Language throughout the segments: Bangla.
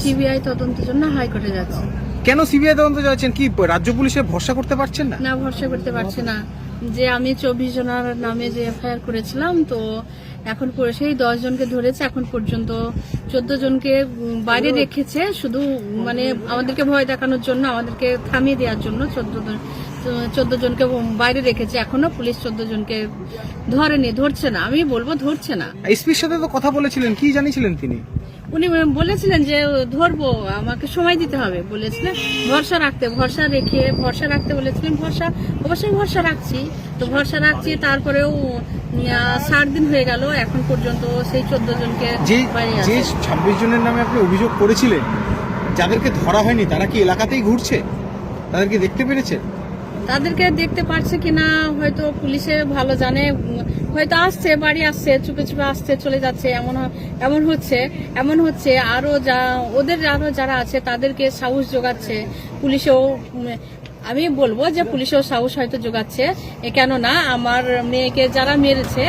সিবিআই তদন্তের জন্য হাইকোর্টে যাচ্ছে। কেন সিবিআই তদন্ত যাচ্ছেন? কি রাজ্য পুলিশে ভরসা করতে পারছেন না? না ভরসা করতে পারছে না। যে আমি চব্বিশ জনের নামে যে এফআইআর করেছিলাম তো এখন সেই দশ জনকে ধরেছে এখন পর্যন্ত চোদ্দ জনকে বাইরে রেখেছে শুধু মানে আমাদেরকে ভয় দেখানোর জন্য আমাদেরকে থামিয়ে দেওয়ার জন্য চোদ্দ চোদ্দ জনকে বাইরে রেখেছে। এখনও পুলিশ চোদ্দ জনকে ধরেনি ধরছে না। আমি বলব ধরছে না। এসপির সাথে তো কথা বলেছিলেন কি জানিয়েছিলেন তিনি? উনি বলেছিলেন যে ধরবো আমাকে সময় দিতে হবে। বলেছিলেন ভরসা রাখতে ভরসা রেখে ভরসা রাখতে বলেছিলেন ভরসা অবশ্যই ভরসা রাখছি। তো ভরসা রাখছি তারপরেও ষাট দিন হয়ে গেল এখন পর্যন্ত সেই চোদ্দ জনকে যে ছাব্বিশ জনের নামে আপনি অভিযোগ করেছিলেন যাদেরকে ধরা হয়নি তারা কি এলাকাতেই ঘুরছে? তাদেরকে দেখতে পেরেছে তাদেরকে দেখতে পারছে কিনা হয়তো পুলিশে ভালো জানে। হয়তো আসছে, বাড়ি আসছে, চুপে চুপে আসছে, চলে যাচ্ছে, এমন এমন হচ্ছে এমন হচ্ছে, আরও যা, ওদের আরও যারা আছে, তাদেরকে সাহস যোগাচ্ছে, পুলিশেও আমি বলব যে পুলিশেও সাহস হয়তো যোগাচ্ছে কেননা আমার মেয়েকে যারা মেরেছে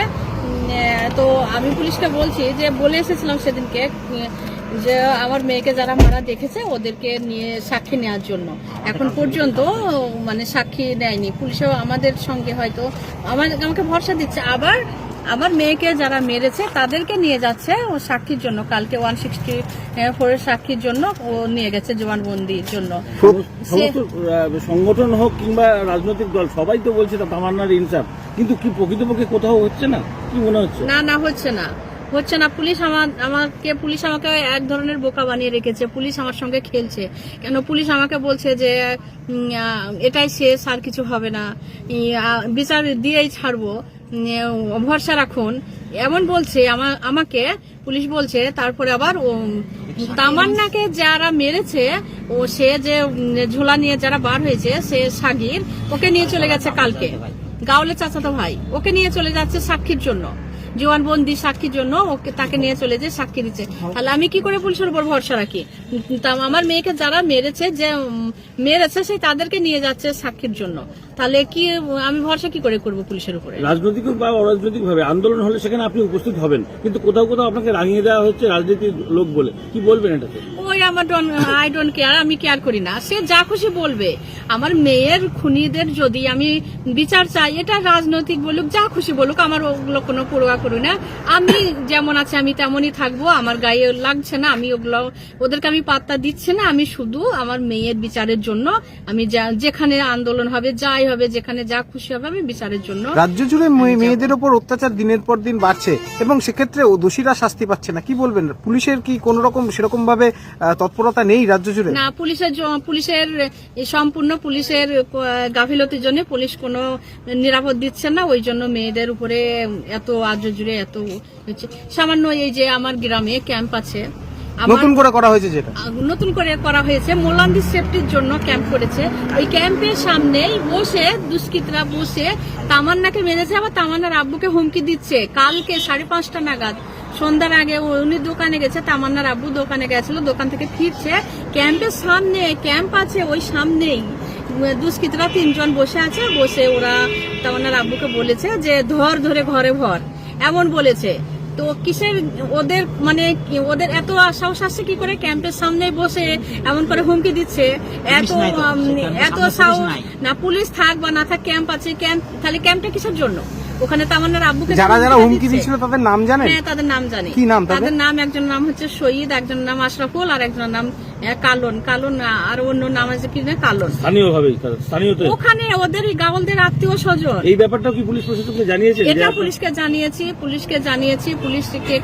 তো আমি পুলিশকে বলছি যে বলে এসেছিলাম সেদিনকে যে আমার মেয়েকে যারা মারা দেখেছে ওদেরকে নিয়ে সাক্ষী নেওয়ার জন্য। এখন পর্যন্ত মানে সাক্ষী নেয়নি। পুলিশও আমাদের সঙ্গে হয়তো আমার আমাকে ভরসা দিচ্ছে। আবার আমার মেয়েকে যারা মেরেছে তাদেরকে নিয়ে যাচ্ছে ও সাক্ষীর জন্য। কালকে ওয়ান সিক্সটি ফোরের সাক্ষীর জন্য ও নিয়ে গেছে জবানবন্দির জন্য। সংগঠন হোক কিংবা রাজনৈতিক দল সবাই তো বলছে তামান্নার ইনসাফ। কিন্তু কি প্রকৃতপক্ষে কোথাও হচ্ছে না? কি মনে হচ্ছে? না না হচ্ছে না। হচ্ছে না, পুলিশ আমার, আমাকে, পুলিশ আমাকে এক ধরনের বোকা বানিয়ে রেখেছে, পুলিশ আমার সঙ্গে খেলছে। কেন পুলিশ আমাকে বলছে যে এটাই শেষ, আর কিছু হবে না। বিচার দিয়েই ছাড়বো। ভরসা রাখুন। এমন বলছে, আমা- আমাকে পুলিশ বলছে, তারপরে আবার তামান্নাকে যারা মেরেছে, ও, সে যে ঝোলা নিয়ে যারা বার হয়েছে, সে সাগির, ওকে নিয়ে চলে গেছে কালকে। গাওলে চাচাতো ভাই, ওকে নিয়ে চলে যাচ্ছে সাক্ষীর জন্য। জবানবন্দি সাক্ষীর জন্য ওকে তাকে নিয়ে চলে যে সাক্ষী দিচ্ছে। তাহলে আমি কি করে পুলিশের উপর ভরসা রাখি? তা আমার মেয়েকে যারা মেরেছে, যে মেরেছে সেই তাদেরকে নিয়ে যাচ্ছে সাক্ষীর জন্য। তাহলে কি, আমি ভরসা কি করে করব পুলিশের উপরে? রাজনৈতিক বা অরাজনৈতিক ভাবে আন্দোলন হলে সেখানে আপনি উপস্থিত হবেন। কিন্তু কোথাও কোথাও আপনাকে রাঙিয়ে দেওয়া হচ্ছে রাজনীতির লোক বলে। কি বলবেন এটাতে? ওই আমার আই ডোন্ট কেয়ার আমি কেয়ার করি না। সে যা খুশি বলবে। আমার মেয়ের খুনিদের যদি আমি বিচার চাই এটা রাজনৈতিক বলুক যা খুশি বলুক আমার ওগুলো কোনো পড়ুয়া করি না। আমি যেমন আছে আমি তেমনই থাকব আমার গায়ে লাগছে না আমি ওগুলো ওদেরকে আমি পাত্তা দিচ্ছি না আমি শুধু আমার মেয়ের বিচারের জন্য আমি যেখানে আন্দোলন হবে যাই হবে যেখানে যা খুশি হবে আমি বিচারের জন্য রাজ্য জুড়ে মেয়ে- মেয়েদের ওপর অত্যাচার দিনের পর দিন বাড়ছে এবং সেক্ষেত্রে ও দোষীরা শাস্তি পাচ্ছে না কি বলবেন? পুলিশের কি কোন রকম সেরকম ভাবে তৎপরতা নেই রাজ্য জুড়ে? না পুলিশের পুলিশের সম্পূর্ণ পুলিশের গাফিলতির জন্য পুলিশ কোনো নিরাপদ দিচ্ছে না ওই জন্য মেয়েদের উপরে এত আজ জুড়ে এত হচ্ছে। সামান্য এই যে আমার গ্রামে ক্যাম্প আছে নতুন করে করা হয়েছে যেটা? নতুন করে করা হয়েছে মোলান্দি সেফটির জন্য ক্যাম্প করেছে। ওই ক্যাম্পের সামনেই বসে দুষ্কৃতরা বসে তামান্নাকে মেরেছে আবার তামান্নার আব্বুকে হুমকি দিচ্ছে। কালকে সাড়ে পাঁচটা নাগাদ সন্ধ্যার আগে উনি দোকানে গেছে, তামান্নার আব্বু দোকানে গেছিল, দোকান থেকে ফিরছে। ক্যাম্পের সামনে ক্যাম্প আছে, ওই সামনেই। দুষ্কৃতরা তিনজন বসে আছে, বসে ওরা তামান্নার আব্বুকে বলেছে যে, ধর ধরে ঘরে ভর। এমন বলেছে। তো কিসের ওদের মানে ওদের এত সাহস আসছে কি করে ক্যাম্পের সামনে বসে এমন করে হুমকি দিচ্ছে? এত এত সাহস না পুলিশ থাক বা না থাক ক্যাম্প আছে ক্যাম্প তাহলে ক্যাম্পটা কিসের জন্য? ওখানে তামান্নার আব্বুকে যারা যারা হুমকি দিচ্ছিল তাদের নাম জানেন? হ্যাঁ তাদের নাম জানি। কি নাম তাদের? তাদের নাম একজনের নাম হচ্ছে শহীদ একজনের নাম আশরাফুল আর একজনের নাম আহ, কালন কালন আর অন্য নাম আছে কি না কালন। স্থানীয় ভাবে স্থানীয় ওখানে ওদের গাওলদের আত্মীয় স্বজন। এই ব্যাপারটা কি পুলিশ প্রশাসনকে জানিয়েছেন যে এটা পুলিশকে জানিয়েছি পুলিশকে জানিয়েছি পুলিশকে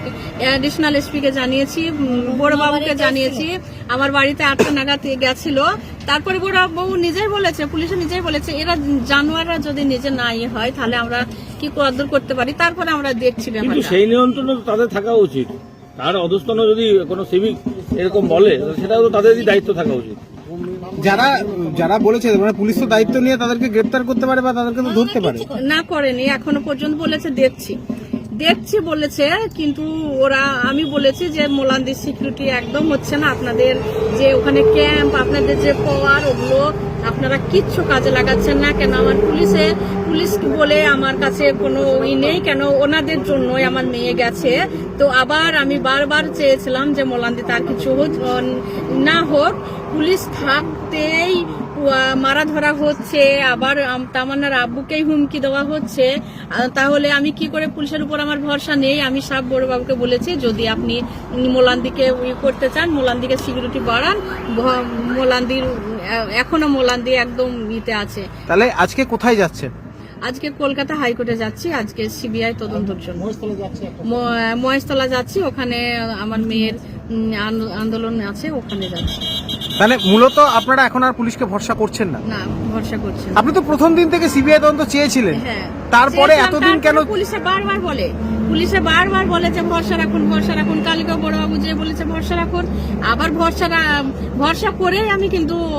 অ্যাডিশনাল এসপি কে জানিয়েছি উম, বড়বাবুকে জানিয়েছি। আমার বাড়িতে আটটা নাগাদ গেছিল। তারপরে বড়বাবু নিজেই বলেছে পুলিশে নিজেই বলেছে এরা জানোয়াররা যদি নিজে না ইয়ে হয় তাহলে আমরা কি কদর করতে পারি? তারপরে আমরা দেখছি ব্যাপারটা। সেই নিয়ন্ত্রণ তাদের থাকা উচিত। তার অধস্তন যদি কোনো সিভিক এরকম বলে সেটাও তো তাদেরই দায়িত্ব থাকা উচিত। যারা যারা বলেছে মানে পুলিশ তো দায়িত্ব নিয়ে তাদেরকে গ্রেফতার করতে পারে বা তাদেরকে তো ধরতে পারে। না করেনি এখনও পর্যন্ত বলেছে দেখছি। দেখছি বলেছে কিন্তু ওরা আমি বলেছি যে মোলান্দির সিকিউরিটি একদম হচ্ছে না। আপনাদের যে ওখানে ক্যাম্প আপনাদের যে পাওয়ার ওগুলো আপনারা কিচ্ছু কাজে লাগাচ্ছেন না। কেন আমার পুলিশে, পুলিশ বলে আমার কাছে কোনো ই নেই। কেন ওনাদের জন্যই আমার মেয়ে গেছে। তো আবার আমি বারবার চেয়েছিলাম যে মোলান্দি তার কিছু না হোক, পুলিশ থাকতেই মারা ধরা হচ্ছে আবার তামান্নার আব্বুকেই হুমকি দেওয়া হচ্ছে। তাহলে আমি কি করে পুলিশের উপর আমার ভরসা নেই? আমি সব বড়বাবুকে বলেছি যদি আপনি মোলান্দিকে ই করতে চান মোলান্দিকে সিকিউরিটি বাড়ান মোলান্দির এখনও মোলান্দি একদম ইতে আছে। তাহলে আজকে কোথায় যাচ্ছেন? আজকে কলকাতা হাইকোর্টে যাচ্ছি আজকে সিবিআই তদন্তর জন্য। মহেশতলা যাচ্ছি ওখানে আমার মেয়ের আন্দোলন আছে ওখানে যাচ্ছি। তাহলে মূলত আপনারা এখন আর পুলিশকে ভরসা করছেন না? না ভরসা করছেন আপনি তো প্রথম দিন থেকে সিবিআই তদন্ত চেয়েছিলেন। হ্যাঁ। তারপরে এতদিন কেন পুলিশে বারবার বলে। পুলিশে বারবার বলেছে ভরসা রাখুন ভরসা রাখুন। কালকে বড়বাবু যে বলেছে ভরসা রাখুন। আবার ভরসা ভরসা করেই আমি কিন্তু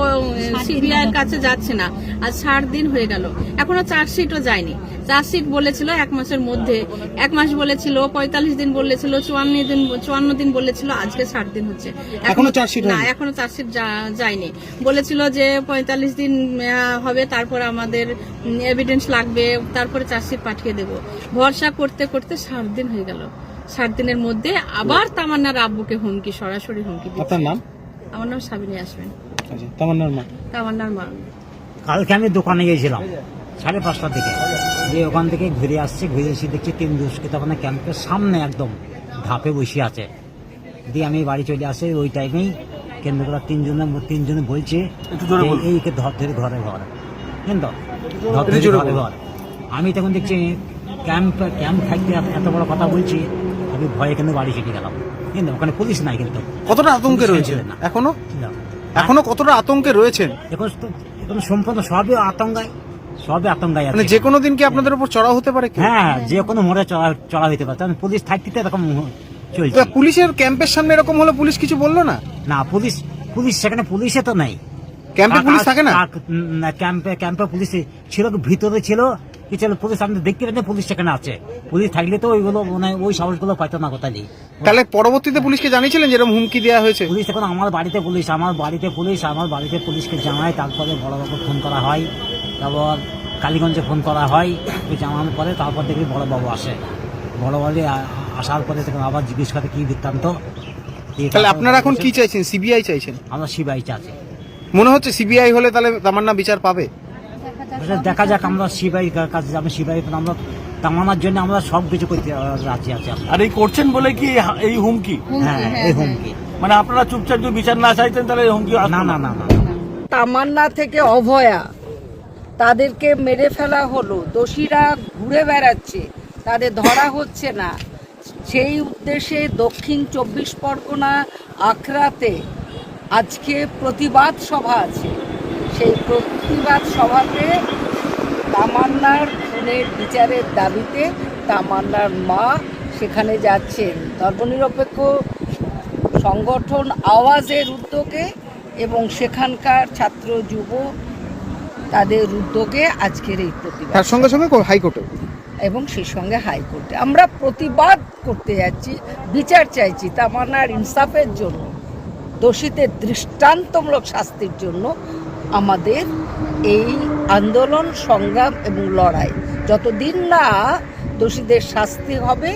সিবিআই এর কাছে যাচ্ছি না। আজ ষাট দিন হয়ে গেল। এখনও চার্জশিটও যায়নি। চার্জশিট বলেছিল এক মাসের মধ্যে। এক মাস বলেছিল পঁয়তাল্লিশ দিন বলেছিল চুয়ান্ন দিন চুয়ান্ন দিন বলেছিল আজকে ষাট দিন হচ্ছে। এখনও চার্জশিট না? এখনও চার্জশিট যা- যায়নি। বলেছিল যে পঁয়তাল্লিশ দিন হবে তারপর আমাদের এভিডেন্স লাগবে তারপরে চার্জশিট পাঠিয়ে দেব। ভরসা করতে করতে ষাট দিন হয়ে গেল। ষাট দিনের মধ্যে আবার তামান্নার আব্বুকে হুমকি সরাসরি হুমকি। আপনার নাম? আমার নাম সাবিনী আসবেন আচ্ছা তামান্নার মা? তামান্নার মা। কালকে আমি দোকানে গিয়েছিলাম সাড়ে পাঁচটার দিকে। দিয়ে ওখান থেকে ঘুরে আসছি ঘুরে এসে দেখছি তিন দুষ্কৃত ওখানে ক্যাম্পের সামনে একদম ধাপে বসে আছে। দিয়ে আমি বাড়ি চলে আসি ওই টাইমেই কেন্দ্রগুলো তিনজনে তিনজনে বলছে যে এইকে ধর ধরে ঘরে ঘর। কিন্তু ধর ধরে ঘরে ঘর। আমি তখন দেখছি ক্যাম্প ক্যাম্প থাকতে এত- এত বড় কথা বলছি আমি ভয়ে কিন্তু বাড়ি ছুটে গেলাম। কিন্তু ওখানে পুলিশ নাই কিন্তু। কতটা আতঙ্কে রয়েছে? না। এখনও? এখনও কতটা আতঙ্কে রয়েছেন? এখন তো এখন সম্পূর্ণ সবই আতঙ্কায় সবই আতঙ্কায় মানে আছে। যে কোনো দিন কি আপনাদের উপর চড়া হতে পারে কি? হ্যাঁ যে কোনো মোড়ে চলা চলা হইতে পারে। পুলিশ থাকতে তো এরকম চলছে। পুলিশের ক্যাম্পের সামনে এরকম হলে পুলিশ কিছু বলল না? না পুলিশ পুলিশ সেখানে পুলিশে তো নাই। ক্যাম্পে পুলিশ থাকে না ক্যাম্পে ক্যাম্পে পুলিশ ছিল ভিতরে ছিল ছিল পুলিশ আমি দেখতে পাচ্ছি পুলিশ সেখানে আছে। পুলিশ থাকলে তো ওইগুলো মানে ওই সাহসগুলো পাইতো না কোথায় তাহলে পরবর্তীতে পুলিশকে জানিয়েছিলেন যেরকম হুমকি দেওয়া হয়েছে? পুলিশ এখন আমার বাড়িতে পুলিশ আমার বাড়িতে পুলিশ আমার বাড়িতে পুলিশকে জানায় তারপরে বড়বাবু ফোন করা হয়। তারপর কালীগঞ্জে ফোন করা হয় জানানোর পরে তারপর দেখি বড়বাবু আসে। বড়বাবু আসার পরে তখন আবার জিজ্ঞেস করে কি বৃত্তান্ত। তাহলে আপনারা এখন কি চাইছেন? সিবিআই চাইছেন? আমরা সিবাই চাচ্ছি মনে হচ্ছে সিবিআই হলে তাহলে তামান্না বিচার পাবে। দেখা যাক আমরা সিবাই কাছে যাব সিবাই আমরা তামানার জন্য আমরা সব কিছু করতে রাজি আছি আর এই করছেন বলে কি এই হুমকি? হ্যাঁ এই হুমকি। মানে আপনারা চুপচাপ যদি বিচার না চাইতেন তাহলে এই হুমকি না না না না। তামান্না থেকে অভয়া তাদেরকে মেরে ফেলা হলো। দোষীরা ঘুরে বেড়াচ্ছে তাদের ধরা হচ্ছে না। সেই উদ্দেশ্যে দক্ষিণ চব্বিশ পরগনা আখড়াতে আজকে প্রতিবাদ সভা আছে। সেই প্রতিবাদ সভাতে তামান্নার খুনের বিচারের দাবিতে তামান্নার মা সেখানে যাচ্ছেন। ধর্মনিরপেক্ষ সংগঠন আওয়াজের উদ্যোগে এবং সেখানকার ছাত্র যুব তাদের উদ্যোগে আজকের এই প্রতিবাদ। তার সঙ্গে সঙ্গে হাইকোর্টে এবং সেই সঙ্গে হাইকোর্টে। আমরা প্রতিবাদ করতে যাচ্ছি বিচার চাইছি তামান্নার ইনসাফের জন্য দোষীদের দৃষ্টান্তমূলক শাস্তির জন্য আমাদের এই আন্দোলন সংগ্রাম এবং লড়াই। যতদিন না দোষীদের শাস্তি হবে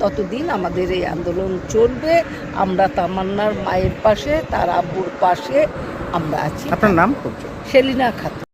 ততদিন আমাদের এই আন্দোলন চলবে। আমরা তামান্নার মায়ের পাশে তার আব্বুর পাশে আমরা আছি। আপনার নাম সেলিনা খাতুন।